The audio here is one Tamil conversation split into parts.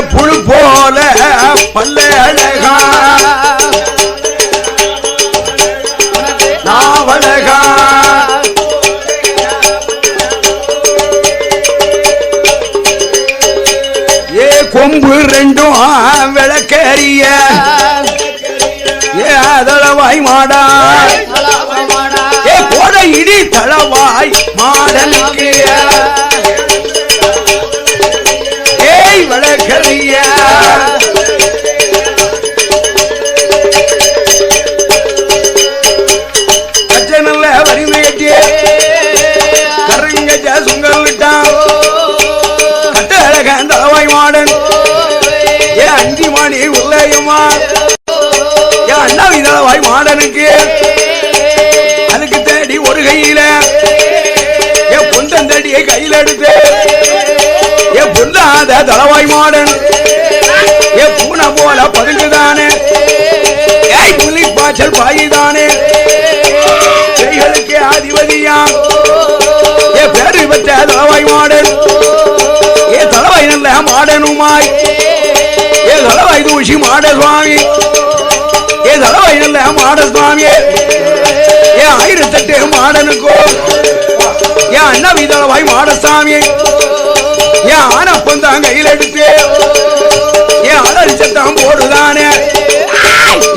புழு போல பல்ல அழகா. நாவழகா. yeah. புலி பாயிதானே செய்களுக்கே அதிபதியா ஏ பேரு பெற்ற தளவாய் மாடன். ஏ தளவாய் நல்ல மாடனுமாய். ஏ தளவாய் தூஷி மாட சுவாமி ஏ தளவாய் நல்ல மாட சுவாமி ஏ ஆயிரத்தெட்டு மாடனுக்கோ. ஏ அண்ணவி தளவாய் மாடசாமி. ஏ ஆனப்பம் தான் கையில் எடுத்து.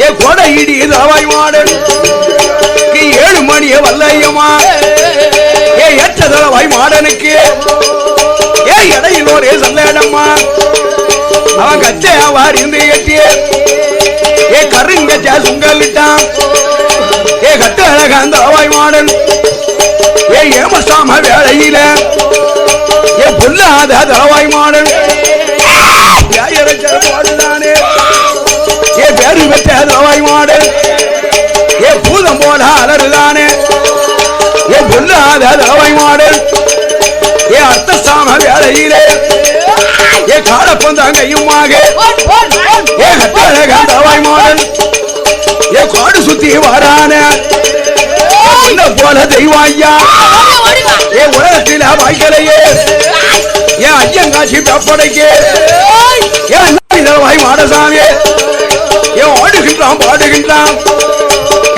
ஏ கொடை இடி தளவாய் மாடன் ஏழு மணிய வல்லையம்மா. ஏ எட்ட தளவாய் மாடனுக்கு. ஏ இடையில் ஒரே சல்லடம்மா. அவன் கச்சை கச்சையாவார் இருந்து கட்டிய ஏ கருங்கச்ச சுங்கலிட்டான். ஏ கட்டு அழகாந்த தளவாய் மாடன். ஏ ஏமசாம வேலையில ஏ பொல்லாத தளவாய் மாடன். ஏயரச்சல் பாடுதானே ஏ தவாய் மாடு. ஏ பூதம் போல அலறுதானே ஏ பொல்லாத தவாய் மாடு. ஏ அர்த்த சாம வேலையிலே ஏ காலப்பந்தாங்கையுமாக ஏ கட்டழக தவாய் மாடன் ஏ காடு சுத்தி வரான. போல தெய்வம் ஏ உலகத்தில் வாய்க்கலையே. ஏ ஐயங்காட்சி பப்படைக்கு ஆடுகின்றான்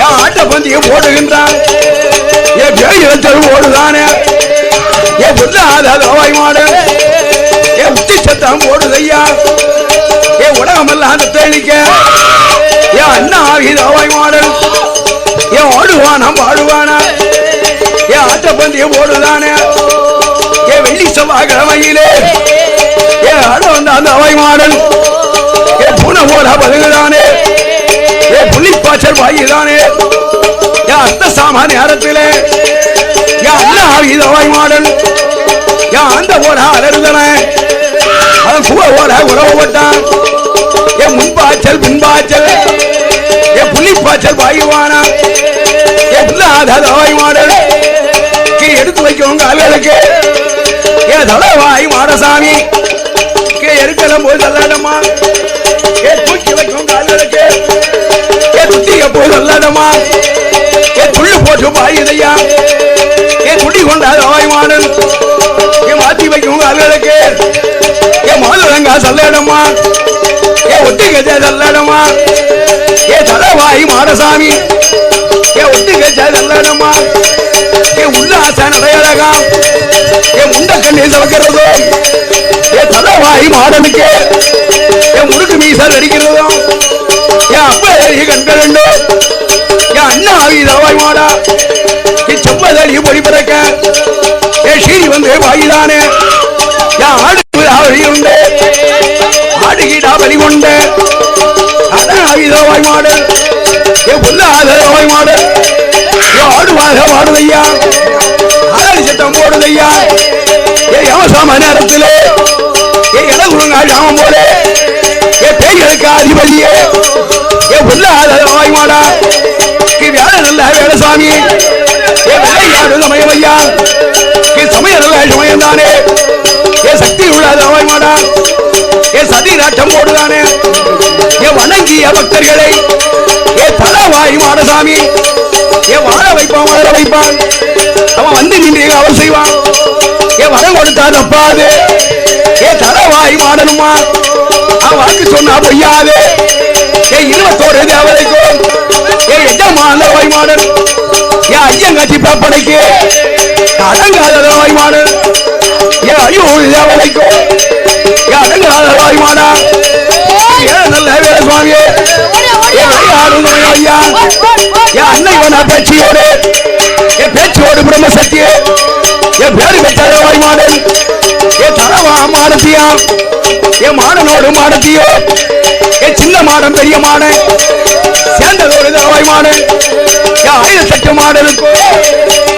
பாடுகின்றான் ஏ ஆட்ட பந்தியம் போடுகின்றான் ஏ பேய்கள் ஓடுதானே? ஏ புல்லாத வாய் மாடு. என் உத்தி சத்தம் போடுதையா என் உலகமெல்லாம் அந்த தேனிக்க. என் அண்ணா ஆகி வாய் மாடு. என் ஆடுவானா பாடுவானா என் ஆட்ட பந்தியம் போடுதானே என் வெள்ளி செவ்வாய் கிழமையிலே என் ஆட வந்த அந்த அவை மாடல். புள்ளி பாய்ச்சல் வாயுதானே ஏ அத்த சாமா நேரத்திலே ஏ அண்ணா ஆகித அவை மாடல் ஏ அந்த போல அலறுதன அவன் கூவ போல உறவு போட்டான் என் முன்பாச்சல் பின்பாச்சல் என் புள்ளிப்பாச்சல் வாயுவானா? ஏ புல்லாத மாடல் கீ எடுத்து வைக்கும் கால்களுக்கு ஏ தலவாய் மாடசாமி கே எருக்கலம் போய் தள்ளாடமா போய் என் ஏ துள்ளு போட்டு பாயுதையா என் துடி கொண்டாத வாய் என் மாத்தி வைக்கும் அவர்களுக்கு என் மாதுளங்கா சல்லாடமா என் ஒட்டுக்கச்ச கஜ என் ஏ மாடசாமி. என் ஒட்டுக்கச்ச கஜ என் ஏ உல்லாச நடையழகா. என் முண்ட கண்ணி சவக்கிறதோ என் தலவாய் மாடனுக்கு. என் முடுக்கு மீசல் அடிக்கிறதோ. என் அப்படி கண்கள் ரெண்டோ. ஏ மாடா ஏ செம்மதடி பொடி பிறக்க. ஏ ஸ்ரீ வந்து வாயிலானே. ஏ ஆடு உண்டு. ஆடுகிடா பலி அதான் ஆவி மாடு ஏ புல்லாத மாடு ஏ ஆடுவாக வாடுதையா ஆடி சட்டம் போடுதையா. ஏ யமசாம நேரத்திலே. ஏ இளகுருங்கா ஜாமம் போலே. ஏ பேய்களுக்கு அதிபதியே. சுவாமி சமயமையா என் சமயம் நல்ல சமயம்தானே சக்தி உள்ளாத அவமாடா என் சதி நாட்டம் போடுதானே? என் வணங்கிய பக்தர்களை? என் தலவாய் மாடசாமி? என் வாழ வைப்பான் வாழ வைப்பான்? அவன் வந்து நின்றீர்கள் அவர் செய்வான். என் வரம் தப்பாது என் தலவாய் மாடனுமா? அவன் வாக்கு சொன்னா பொய்யாது என் இருபத்தோரு தேவதைக்கும் என் எஜமான வைமாடன் ஏ ஐயங்காட்சி பாப்படைக்கு அடங்காத வைமாடன் ஏ ஐயூர் தேவதைக்கும் ஏ அடங்காத வைமானா ஏ நல்ல வேலை சுவாமியே ஐயா என் அன்னை பேச்சியோடு என் பேச்சியோடு பிரம்மசக்தி என் பேரு பெற்ற வாய்மாடன் என் தரவா மாடத்தியா. என் மாடனோடு மாடத்தியோ. என் சின்ன மாடம் பெரிய மாடன் சேர்ந்ததோடு தரவாய் மாடன் என் ஆயிரத்தெட்டு மாடனுக்கோ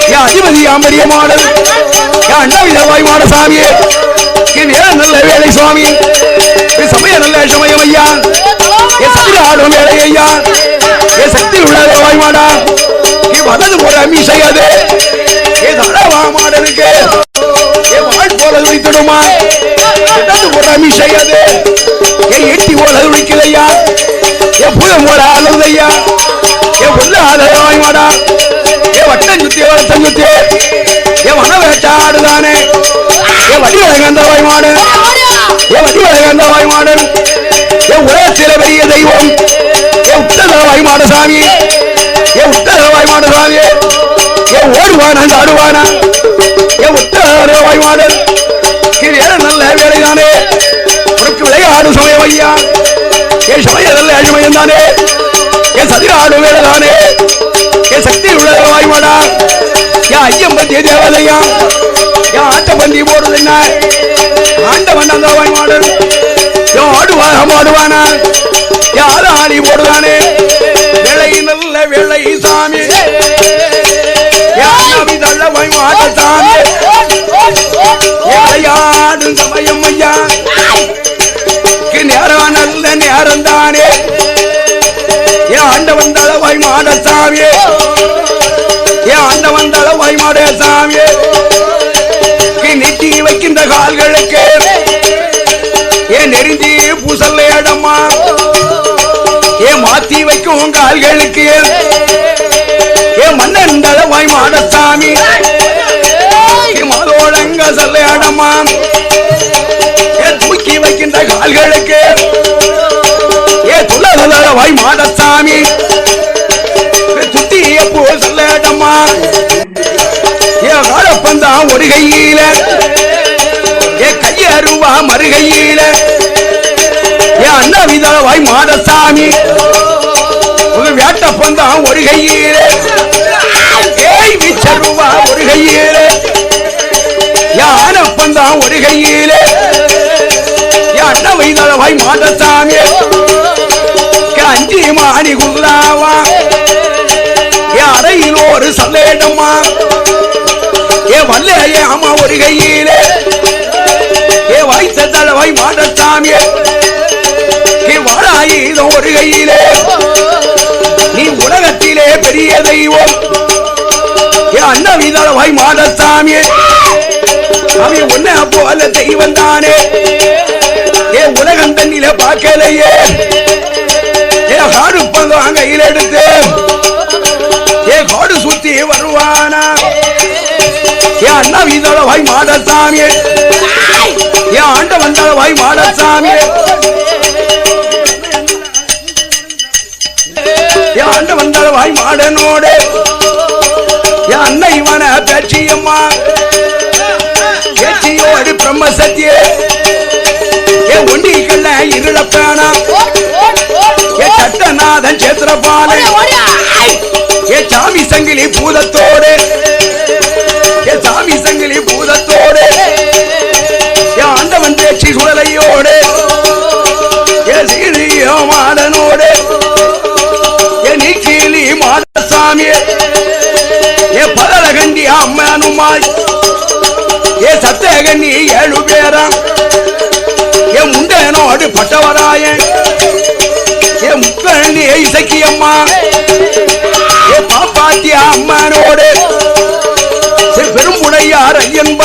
என் அதிபதியாம் பெரிய மாடன் என் அண்ணாவி தரவாய் மாட சாமியே. என் வேலை நல்ல வேலை சுவாமி. என் சமய நல்ல சமயம் ஐயா. என் சத்திர ஆடும் வேலை ஐயா. என் சக்தி உள்ளது வாய்மாடா என் வலது போல மீசையாது என் தடவா மாடனுக்கு என் வாழ் போல துடித்துடுமா இடது போல மீசையாது என் எட்டி போல துடிக்கலையா? என் புதம் போல அழுதையா? என் வாய்மாடா என் வட்டம் சுத்தி வளர்த்தம் சுத்தி என் மன வேட்டாடுதானே என் வடி வழங்கந்த வாய்மாடு என் வடி வழங்கந்த வாய்மாடன் என் உலகத்தில பெரிய தெய்வம். என் உத்தரவாய் மாடசாமி. என் உத்தரவாய் மாடசாமி. என் ஓடுவானா ஆடுவானா. என் உத்தரவாய் மாடல் இது ஏற நல்ல வேலைதானே. உனக்கு விளையாடும் சமயம் ஐயா என் சமயம் நல்ல தானே. என் வேலைதானே என் சக்தி உள்ளவாய் என் ஐயம் பந்திய தேவதையா என் ஆட்ட பந்தி போடுறது என்ன? ஆண்டவன் அந்த வாய் மாடல் என் ஆடுவானா? ஆடுவானா யார ஆடி போடுதானே? வைக்கும் கால்களுக்கு ஏன் மன்னன் தளவாய் மாடசாமி. மாதோழங்க சொல்ல இடமா ஏன் தூக்கி வைக்கின்ற கால்களுக்கு ஏ துளவாய் மாடசாமி. சுத்திய பூ சொல்ல இடமா ஏன் வாழப்பந்தான் ஒரு கையில. ஏ கையருவா மறுகையில ஏ அண்ணா விதவாய் மாடசாமி. உங்க வேட்ட வேட்டப்பந்தான் ஒரு கையிலே. ஏய் விச்சருவா ஒரு கையிலே. ஏ ஆனப்பந்தான் ஒரு கையிலே. ஏ அண்ணா வைதளவாய் மாடசாமி கஞ்சி மாணி மாடி குல்லாவா ஏ அறையில் ஒரு சல்லேடமா ஏ வல்லையே அம்மா ஒரு கையிலே. ஏ வாய்த்த தளவாய் மாடசாமி வாய் மாதசாமியே மாடசாமி சாமி உன்ன போல தெய்வம் தானே. ஏ உலகம் தண்ணில பார்க்கலையே ஏ ஹாடு பங்கு கையில் எடுத்து ஏ காடு சுத்தி வருவானா. ஏ அண்ணா வீதோட வாய் மாடசாமி ஏ ஆண்ட வந்தால வாய் மாடசாமி ஏ ஆண்ட வந்தால வாய் மாடனோட. என் அன்னை இவன பேச்சியம்மா. பேச்சியோடு பிரம்ம சத்திய. என் ஒண்டிக்கல்ல இருளப்பானா என் சட்டநாதன் சேத்திரபால என் சாமி சங்கிலி பூதத்தோடு. என் சாமி சங்கிலி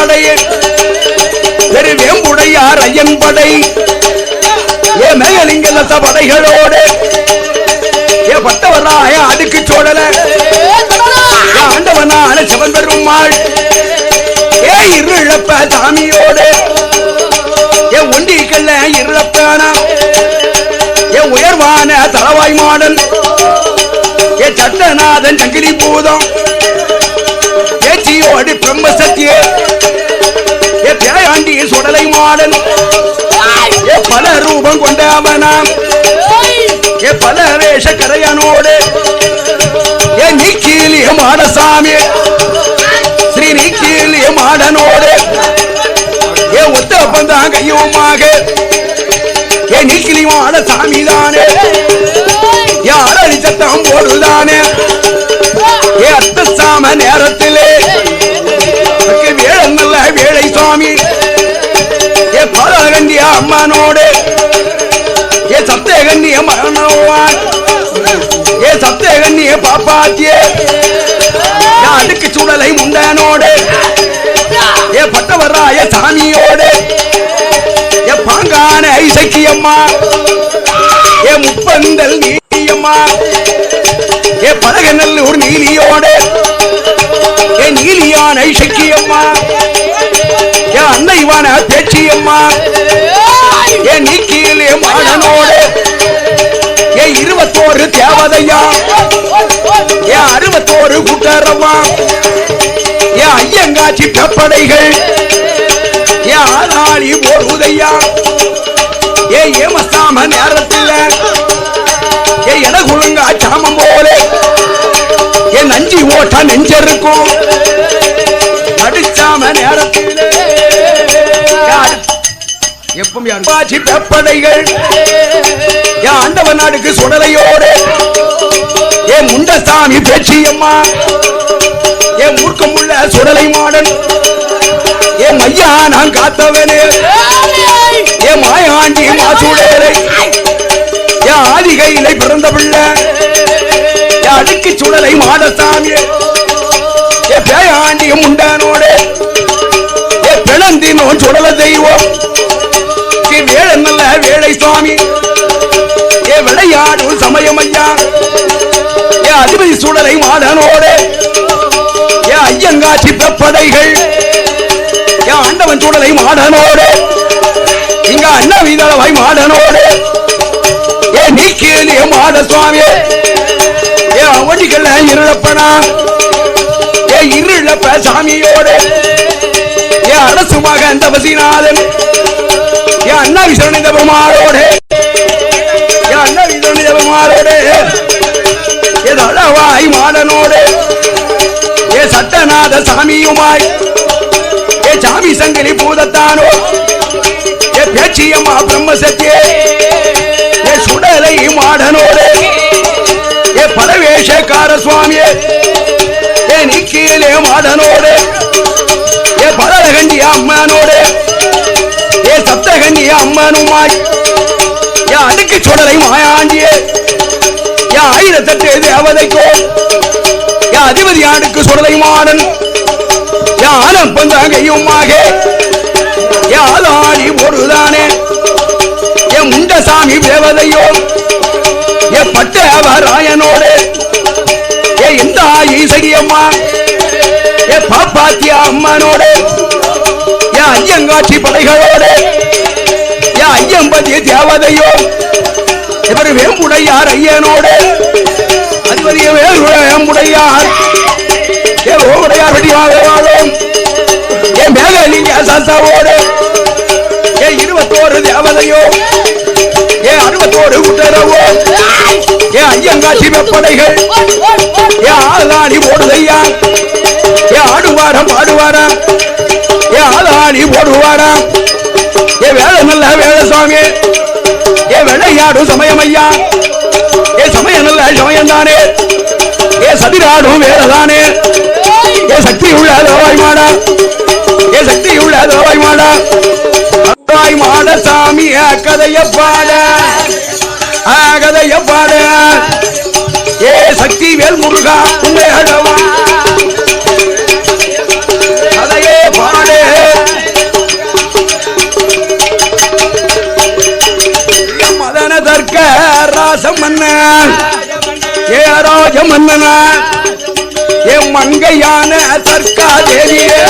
படையே திரு வேம்புடையார் ஐயன் படை. ஏ மேகலிங்க லத்த படைகளோடு ஏ பட்டவராய அடுக்கு சோழல. ஆண்டவனான சிவன் பெருமாள் ஏ இருளப்ப சாமியோடு ஏ ஒண்டிக்கல்ல உயர்வான தளவாய் மாடல் ஏ சட்டநாதன் சங்கிலி பூதம் ஏ பிரம்ம சத்திய சுடலை மாடல் ஏ பல ரூபம் கொண்டவனாம் ஏ பல வேஷ கரையனோடு ஏ நீக்கீலிய மாடசாமி ஸ்ரீ நீக்கீலிய மாடனோடு ஏ ஒத்த பந்தான் கையுமாக ஏ நீக்கிலி மாட சாமி தானே அலறி சத்தம் போடுதானே அடுக்கு முண்டனோடு. ஏ பட்டவராய சாமியோடு. ஏ பாங்கான ஐசக்கியம்மா ஏ முப்பந்தல் நீலியம்மா ஏ பழகநல்லூர் நீலியோடு. ஏ நீலியான ஐசக்கியம்மா ஏ அன்னைவான பேச்சியம்மா ஏ நீக்கியிலே மாடனோடு ஏ இருபத்தோரு தேவதையா. ஏ அறுபத்தோரு குட்டரம்மா. ஐயங்கா சிட்டப்படைகள் கப்படைகள். ஏ ஆதாளி ஓர் உதையா? ஏ ஏமசாம நேரத்தில்? ஏ எடகுழுங்கா சாமம் போல? ஏ நஞ்சி ஓட்ட நெஞ்சிருக்கும்? அடிச்சாம நேரத்தில். எப்பவும் யாருக்காட்சி பெப்படைகள் என் ஆண்டவன் நாடுக்கு சுடலையோடு. ஏ முண்டசாமி பேச்சியம்மா. என் மூர்க்கம் உள்ள சுடலை மாடன். என் மையா நான் காத்தவனே. என் மாயாண்டி மாசூடேரை என் ஆதிகையிலை பிறந்த பிள்ளை. என் அடுக்கு சுடலை மாடசாமி. என் பேயாண்டி முண்டானோடு. என் பிளந்தினோ சுடல தெய்வம். வேலை நல்ல வேலை சுவாமி. ஏ விளையாடும் சமயம் ஐயா ஏ அதிபதி சுடலை மாடனோட. ஐயங்காட்சி பெப்படைகள் ஏ ஆண்டவன் சூழலை மாடனோடு. இங்க அண்ண அன்னவிதளவாய் மாடனோடு. ஏ நீக்கிய மாட சுவாமி. ஏ அவடிகள் இருளப்பனா. ஏ இருளப்ப சாமியோடு. ஏ அரசு மகன் தபசிநாதன். ஏ அண்ணா விசரணித பெருமாளோடு ஏ அண்ணா விசரணித பெருமாளோடு ஏ தளவாய் மாடனோடு. சட்டநாத சாமியுமாய். ஏ சாமி சங்கிலி பூதத்தானோ? ஏ பேச்சியம்மா பிரம்மசத்தியே ஏ சுடலை மாடனோடு. ஏ பரவேஷக்கார சுவாமியே. ஏ நிக்கீலே மாடனோடு. ஏ பரலகண்டி அம்மனோடு. ஏ சப்தகண்டி அம்மனுமாய். ஏ அடுக்கு சுடலை மாயாண்டியே ஏ ஆயிரத்தெட்டு தேவதைக்கோ. அதிபதி யாருக்கு சுடலை மாடன் ஏ ஆனப்பந்தாகையுமாக ஏ ஒருதானே. என் முண்டசாமி தேவதையோ. என் பட்டவராயனோடு. என் இந்த ஈசடியம்மா என் பாப்பாத்தியா அம்மனோடு. என் ஐயங்காட்சி படைகளோடு. என் ஐயம்பதி தேவதையோ. இவர் வேம்புடையார் ஐயனோடு. பெரிய வேம்புடையார் ஏ ஓமுடையார் வெடிவாக வாழும் ஏ மேகலிங்க சசாவோடு ஏ இருபத்தோரு தேவதையோ ஏ அறுபத்தோரு குட்டரவோ ஏ ஐயங்காட்சி வெப்படைகள் ஏ ஆளாடி போடுதையா ஏ ஆடுவாரம் பாடுவாரா ஏ ஆளாடி போடுவாரா ஏ வேலை நல்ல வேலை சுவாமி ஏ விளையாடும் சமயம் ஐயா சமயம் நல்ல சமயம் தானே ஏ சதிராடும் வேறதானே? ஏ சக்தி உள்ள தவாய் மாடா ஏ சக்தி உள்ள தவாய் மாடா தாய் மாட சாமி கதைய பாட. கதைய பாட. ஏ சக்தி வேல் முருகா உண்மை அடவா. ஏ ராஜ மன்னனா என் மங்கையான சர்க்கா தேவியே